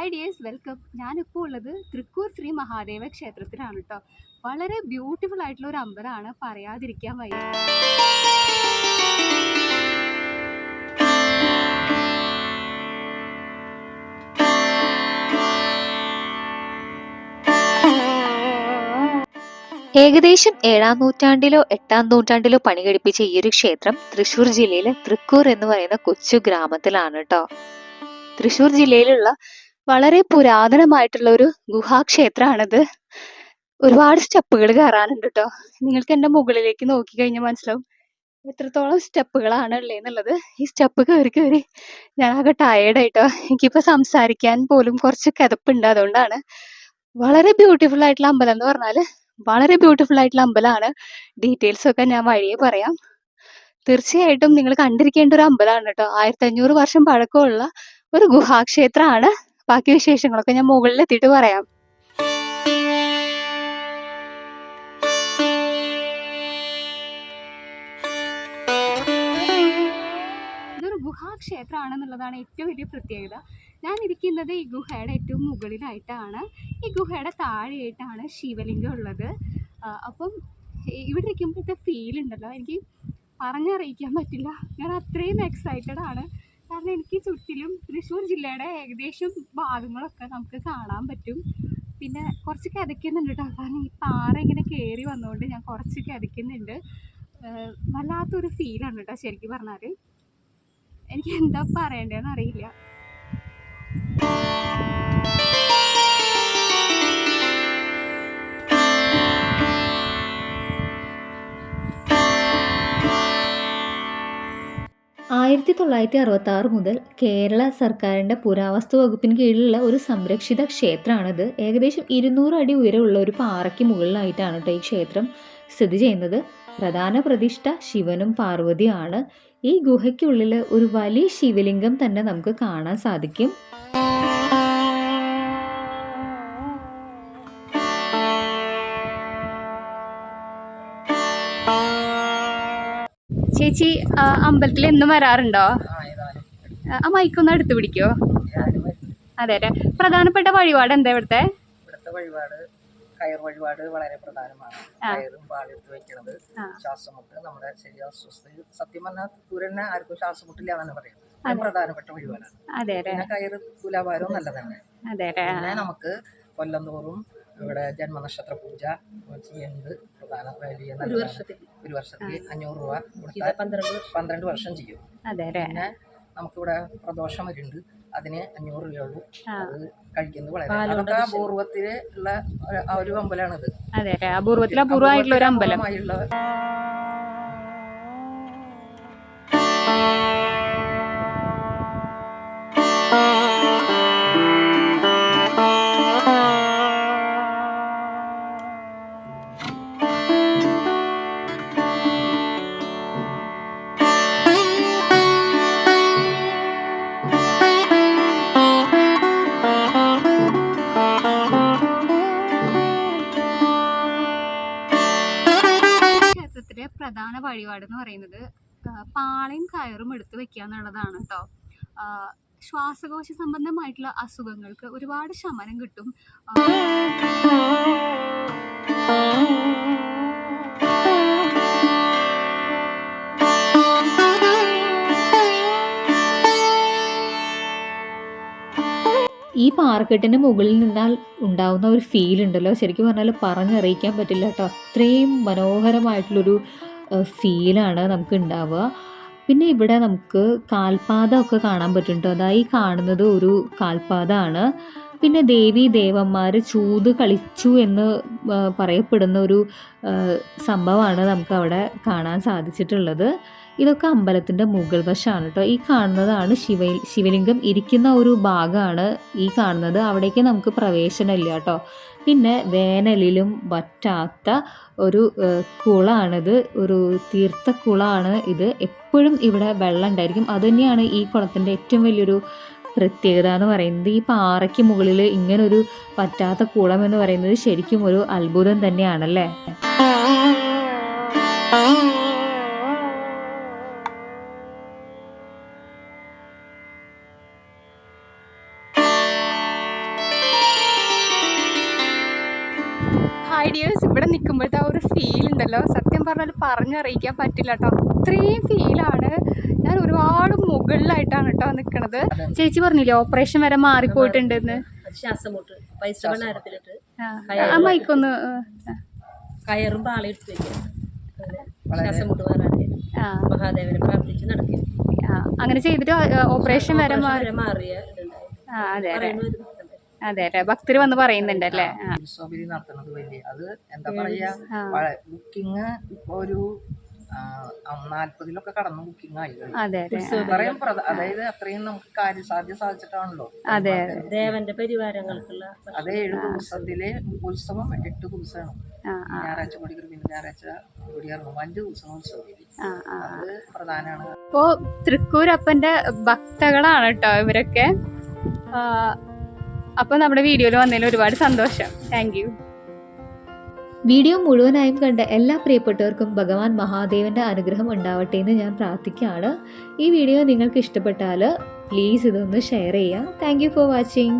Hi dears welcome ഞാനിപ്പോൾ ഉള്ളത് തൃക്കൂർ ശ്രീ മഹാദേവ ക്ഷേത്രത്തിലാണ് കേട്ടോ വളരെ ബ്യൂട്ടിഫുൾ ആയിട്ടുള്ള ഒരു അമ്പലമാണ് പറയാതിരിക്കാൻ വയ്യ. ഏകദേശം ഏഴാം നൂറ്റാണ്ടിലോ എട്ടാം നൂറ്റാണ്ടിലോ പണി കഴിപ്പിച്ച ഈ ഒരു ക്ഷേത്രം തൃശൂർ ജില്ലയിലെ തൃക്കൂർ എന്ന് പറയുന്ന കൊച്ചു ഗ്രാമത്തിലാണ് കേട്ടോ തൃശൂർ ജില്ലയിലുള്ള വളരെ പുരാതനമായിട്ടുള്ള ഒരു ഗുഹാക്ഷേത്രമാണിത്. ഒരുപാട് സ്റ്റെപ്പുകൾ കയറാനുണ്ട് കേട്ടോ നിങ്ങൾക്ക് എന്റെ മുകളിലേക്ക് നോക്കി കഴിഞ്ഞാൽ മനസ്സിലാവും എത്രത്തോളം സ്റ്റെപ്പുകളാണ് ഉള്ളതെന്നുള്ളത് ഈ സ്റ്റെപ്പ് കയറി കയറി ഞാൻ ആകെ ടയേർഡായിട്ടോ എനിക്കിപ്പോൾ സംസാരിക്കാൻ പോലും കുറച്ച് കിതപ്പുണ്ട് അതുകൊണ്ടാണ്. വളരെ ബ്യൂട്ടിഫുൾ ആയിട്ടുള്ള അമ്പലം എന്ന് പറഞ്ഞാൽ വളരെ ബ്യൂട്ടിഫുൾ ആയിട്ടുള്ള അമ്പലമാണ്. ഡീറ്റെയിൽസ് ഒക്കെ ഞാൻ വഴിയെ പറയാം. തീർച്ചയായിട്ടും നിങ്ങൾ കണ്ടിരിക്കേണ്ട ഒരു അമ്പലമാണ് കേട്ടോ ആയിരത്തി അഞ്ഞൂറ് വർഷം പഴക്കമുള്ള ഒരു ഗുഹാക്ഷേത്രമാണ്. ബാക്കി വിശേഷങ്ങളൊക്കെ ഞാൻ മുകളിൽ എത്തിയിട്ട് പറയാം. ഇതൊരു ഗുഹാക്ഷേത്രമാണെന്നുള്ളതാണ് ഏറ്റവും വലിയ പ്രത്യേകത. ഞാൻ ഇരിക്കുന്നത് ഈ ഗുഹയുടെ ഏറ്റവും മുകളിലായിട്ടാണ്. ഈ ഗുഹയുടെ താഴെയായിട്ടാണ് ശിവലിംഗം ഉള്ളത്. അപ്പം ഇവിടെ ഇരിക്കുമ്പോഴത്തെ ഫീൽ ഉണ്ടല്ലോ. എനിക്ക് പറഞ്ഞറിയിക്കാൻ പറ്റില്ല. ഞാൻ അത്രയും എക്സൈറ്റഡ് ആണ്. കാരണം എനിക്ക് ചുറ്റിലും തൃശ്ശൂർ ജില്ലയുടെ ഏകദേശം ഭാഗങ്ങളൊക്കെ നമുക്ക് കാണാൻ പറ്റും. പിന്നെ കുറച്ച് കിതയ്ക്കുന്നുണ്ട് കേട്ടോ കാരണം ഈ പാറ ഇങ്ങനെ കയറി വന്നുകൊണ്ട് ഞാൻ കുറച്ച് കിതയ്ക്കുന്നുണ്ട്. വല്ലാത്തൊരു ഫീലാണ് കേട്ടോ ശരിക്കും പറഞ്ഞാൽ എനിക്ക് എന്താ പറയണ്ടേന്ന് അറിയില്ല. ആയിരത്തി തൊള്ളായിരത്തി അറുപത്തി ആറ് മുതൽ കേരള സർക്കാരിന്റെ പുരാവസ്തു വകുപ്പിന് കീഴിലുള്ള ഒരു സംരക്ഷിത ക്ഷേത്രമാണിത്. ഏകദേശം ഇരുന്നൂറ് അടി ഉയരമുള്ള ഒരു പാറയ്ക്ക് മുകളിലായിട്ടാണ് കേട്ടോ ഈ ക്ഷേത്രം സ്ഥിതി ചെയ്യുന്നത്. പ്രധാന പ്രതിഷ്ഠ ശിവനും പാർവതിയാണ് ഈ ഗുഹയ്ക്കുള്ളിൽ ഒരു വലിയ ശിവലിംഗം തന്നെ നമുക്ക് കാണാൻ സാധിക്കും. ചേച്ചി അമ്പലത്തിൽ എന്നും വരാറുണ്ടോ? ആ, മൈക്കൊന്ന് അടുത്ത് പിടിക്കോ. അതെ അതെ. പ്രധാനപ്പെട്ട വഴിപാട് എന്താ ഇവിടുത്തെ? വഴിപാട് കയർ വഴിപാട് വളരെ പ്രധാനമാണ്. കയറും പാലെടുത്ത് വെക്കണത്. ശ്വാസമുട്ട് നമ്മുടെ ശരീര അസ്വസ്ഥ സത്യം പറഞ്ഞാൽ തൂരന്നെ ആർക്കും ശ്വാസമുട്ടില്ല എന്നാണ് പറയുന്നത്. അത്. പ്രധാനപ്പെട്ട വഴിപാടാണ്. അതെ അതെ. പിന്നെ കയറ് തുലാഭാരവും നല്ലതാണ് അതെ അതെ. പിന്നെ നമുക്ക് കൊല്ലം തോറും ഇവിടെ ജന്മനക്ഷത്ര പൂജ ചെയ്യുന്നത് പ്രധാന വലിയ വർഷത്തിൽ. ഒരു വർഷത്തിൽ അഞ്ഞൂറ് രൂപ കൊടുത്താൽ പന്ത്രണ്ട് പന്ത്രണ്ട് വർഷം ചെയ്യും. പിന്നെ നമുക്കിവിടെ പ്രദോഷം വരുന്നുണ്ട്. അതിന് അഞ്ഞൂറ് രൂപയുള്ളൂ. അത് കഴിക്കുന്നത് വളരെ അതൊക്കെ അപൂർവത്തിൽ ഉള്ള ഒരു- ആ ഒരു അമ്പലമാണിത്. അതെ അപൂർവത്തിൽ അപൂർവമായിട്ടുള്ള ഒരു അമ്പലം. എന്ന് പറയുന്നത് പാളയും കയറും എടുത്ത് വെക്കുക എന്നുള്ളതാണ് കേട്ടോ ശ്വാസകോശ സംബന്ധമായിട്ടുള്ള അസുഖങ്ങൾക്ക് ഒരുപാട് ശമനം കിട്ടും. ഈ പാറക്കെട്ടിന് മുകളിൽ നിന്നാൽ ഉണ്ടാവുന്ന ഒരു ഫീൽ ഉണ്ടല്ലോ. ശരിക്കും പറഞ്ഞാൽ പറഞ്ഞറിയിക്കാൻ പറ്റില്ല കേട്ടോ അത്രയും മനോഹരമായിട്ടുള്ളൊരു ഫീലാണ് നമുക്ക് ഉണ്ടാവുക പിന്നെ ഇവിടെ നമുക്ക് കാൽപാദമൊക്കെ കാണാൻ പറ്റും കേട്ടോ അതായി കാണുന്നത് ഒരു കാൽപാദമാണ്. പിന്നെ ദേവി ദേവന്മാർ ചൂത് കളിച്ചു എന്ന് പറയപ്പെടുന്ന ഒരു സംഭവമാണ് നമുക്ക് അവിടെ കാണാൻ സാധിച്ചിട്ടുള്ളത്. ഇതൊക്കെ അമ്പലത്തിന്റെ മുകൾ വശമാണ് കേട്ടോ. ഈ കാണുന്നതാണ് ശിവ ശിവലിംഗം. ഇരിക്കുന്ന ഒരു ഭാഗമാണ് ഈ കാണുന്നത്. അവിടേക്ക് നമുക്ക് പ്രവേശനമില്ല കേട്ടോ. പിന്നെ വേനലിലും വറ്റാത്ത ഒരു കുളമാണിത് ഒരു തീർത്ഥ കുളമാണ് ഇത്. എപ്പോഴും ഇവിടെ വെള്ളം ഉണ്ടായിരിക്കും. അതുതന്നെയാണ് ഈ കുളത്തിന്റെ ഏറ്റവും വലിയൊരു പ്രത്യേകത എന്ന് പറയുന്നത്. ഈ പാറയ്ക്ക് മുകളിൽ ഇങ്ങനൊരു പറ്റാത്ത കുളം എന്ന് പറയുന്നത് ശരിക്കും ഒരു അത്ഭുതം തന്നെയാണല്ലേ? ഐഡിയാസ് ഇവിടെ നിൽക്കുമ്പോഴത്തെ ആ ഒരു ഫീൽ ഉണ്ടല്ലോ. സത്യം പറഞ്ഞാൽ പറഞ്ഞറിയിക്കാൻ പറ്റില്ല കേട്ടോ അത്രയും ഫീലാണ് ഞാൻ ഒരുപാട് മുകളിലായിട്ടാണ് കേട്ടോ നിൽക്കുന്നത് ചേച്ചി പറഞ്ഞില്ലേ ഓപ്പറേഷൻ വരെ മാറിപ്പോയിട്ടുണ്ടെന്ന്? പരിശ്രമണാരത്തിലിട്ട് ആ, ആ മൈക്കൊന്ന് കയറും വെക്കും. മാറാതെ ആ, മഹാദേവനെ പ്രാർത്ഥിച്ച് നടക്കും. അങ്ങനെ ചെയ്തിട്ട് ഓപ്പറേഷൻ വരെ മാറി. വരെ മാറിയ ആ അതെ അതെ അല്ലെ? അല്ലേ ഭക്തർ വന്ന് പറയുന്നുണ്ടല്ലേ ആ, ഉത്സവബലി നടത്തുന്നത് വലിയ. അത് എന്താ പറയാ. ബുക്കിംഗ് ഇപ്പൊ ഒരു നാല്പതിലൊക്കെ കടന്ന് ബുക്കിംഗ് ആയി അതെ. അതെ അത്രയും അതായത് അത്രയും നമുക്ക് കാര്യസാധ്യം സാധിച്ചിട്ടാണല്ലോ. അതെ, ദേവന്റെ പരിവാരങ്ങൾക്കുള്ള അത് ഏഴ് ദിവസത്തിലെ ഉത്സവം എട്ട് ദിവസമാണ്. ഞായറാഴ്ച കൊടികർ പിന്നെ ഞായറാഴ്ച കൊടിയേറും അഞ്ച് ദിവസം ഉത്സവം ആ ആ അത് പ്രധാനമാണ്. അപ്പോൾ തൃക്കൂരപ്പന്റെ ഭക്തകളാണ് കേട്ടോ ഇവരൊക്കെ. അപ്പോൾ നമ്മുടെ വീഡിയോയിൽ വന്നതിന് ഒരുപാട് സന്തോഷം. താങ്ക് വീഡിയോ മുഴുവനായും കണ്ട എല്ലാ പ്രിയപ്പെട്ടവർക്കും ഭഗവാൻ മഹാദേവന്റെ അനുഗ്രഹം ഉണ്ടാവട്ടെ എന്ന് ഞാൻ പ്രാർത്ഥിക്കുകയാണ്. ഈ വീഡിയോ നിങ്ങൾക്ക് ഇഷ്ടപ്പെട്ടാൽ പ്ലീസ് ഇതൊന്ന് ഷെയർ ചെയ്യുക. Thank for watching